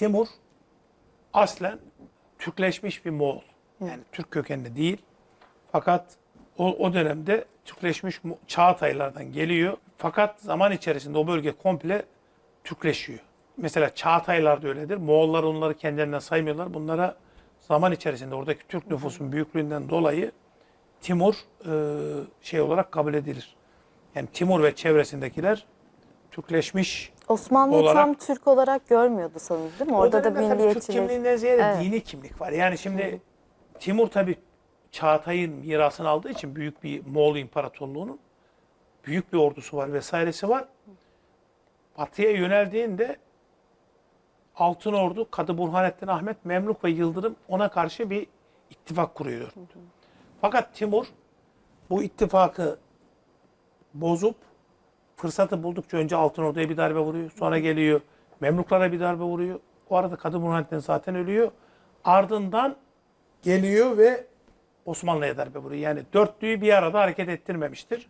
Timur aslen Türkleşmiş bir Moğol. Yani Türk kökenli değil. Fakat o, o dönemde Türkleşmiş Çağataylardan geliyor. Fakat zaman içerisinde o bölge komple Türkleşiyor. Mesela Çağataylar da öyledir. Moğollar onları kendilerinden saymıyorlar. Bunlara zaman içerisinde oradaki Türk nüfusun büyüklüğünden dolayı Timur e, şey olarak kabul edilir. Yani Timur ve çevresindekiler Türkleşmiş Osmanlı olarak- tam Türk olarak görmüyordu sanırım değil mi? Orada da tabii Türk milliyetçilik. kimliğinden ziyade Evet. dini kimlik var. Yani şimdi Timur tabii Çağatay'ın mirasını aldığı için büyük bir Moğol İmparatorluğu'nun büyük bir ordusu var vesairesi var. Batı'ya yöneldiğinde Altın Ordu, Kadı Burhanettin Ahmet, Memluk ve Yıldırım ona karşı bir ittifak kuruyor. Fakat Timur bu ittifakı bozup fırsatı buldukça önce Altın Ordu'ya bir darbe vuruyor. Sonra geliyor Memluklara bir darbe vuruyor. O arada Kadı Burhanettin zaten ölüyor. Ardından geliyor ve Osmanlı'ya darbe vuruyor. Yani dörtlüyü bir arada hareket ettirmemiştir.